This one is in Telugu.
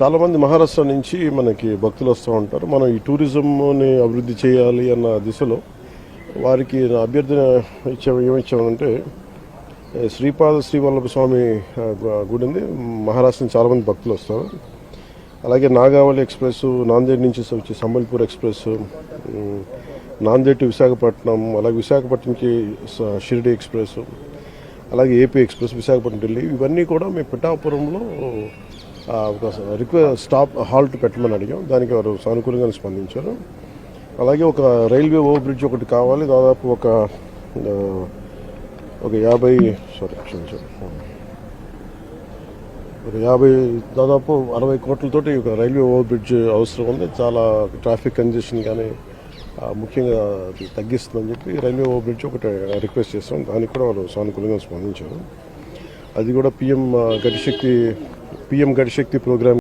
చాలామంది మహారాష్ట్ర నుంచి మనకి భక్తులు వస్తూ ఉంటారు. మనం ఈ టూరిజంని అభివృద్ధి చేయాలి అన్న దిశలో వారికి అభ్యర్థన ఇచ్చా ఏమిచ్చామంటే శ్రీపాద శ్రీవల్లభ స్వామి గుడి ఉంది. మహారాష్ట్ర నుంచి చాలామంది భక్తులు వస్తారు. అలాగే నాగావళి ఎక్స్ప్రెస్ నాందేడ్ నుంచి వచ్చి సంబల్పూర్ ఎక్స్ప్రెస్ నాందేడ్ టు విశాఖపట్నం అలాగే విశాఖపట్నంకి షిరిడి ఎక్స్ప్రెస్ అలాగే ఏపీ ఎక్స్ప్రెస్ విశాఖపట్నం ఢిల్లీ ఇవన్నీ కూడా మేము పిఠాపురంలో ఒక రిక్వెస్ట్ స్టాప్ హాల్ట్ పెట్టమని అడిగాం. దానికి వారు సానుకూలంగా స్పందించారు. అలాగే ఒక రైల్వే ఓవర్ బ్రిడ్జ్ ఒకటి కావాలి. దాదాపు ఒక ఒక యాభై సారీ క్షమించారు ఒక యాభై దాదాపు అరవై కోట్లతోటి ఒక రైల్వే ఓవర్ బ్రిడ్జ్ అవసరం ఉంది. చాలా ట్రాఫిక్ కంజెషన్ కానీ ముఖ్యంగా అది తగ్గిస్తుందని చెప్పి రైల్వే ఓవర్ బ్రిడ్జ్ ఒకటి రిక్వెస్ట్ చేస్తాం దానికి కూడా వాళ్ళు సానుకూలంగా స్పందించారు. అది కూడా PM Gati Shakti PM Gati Shakti programme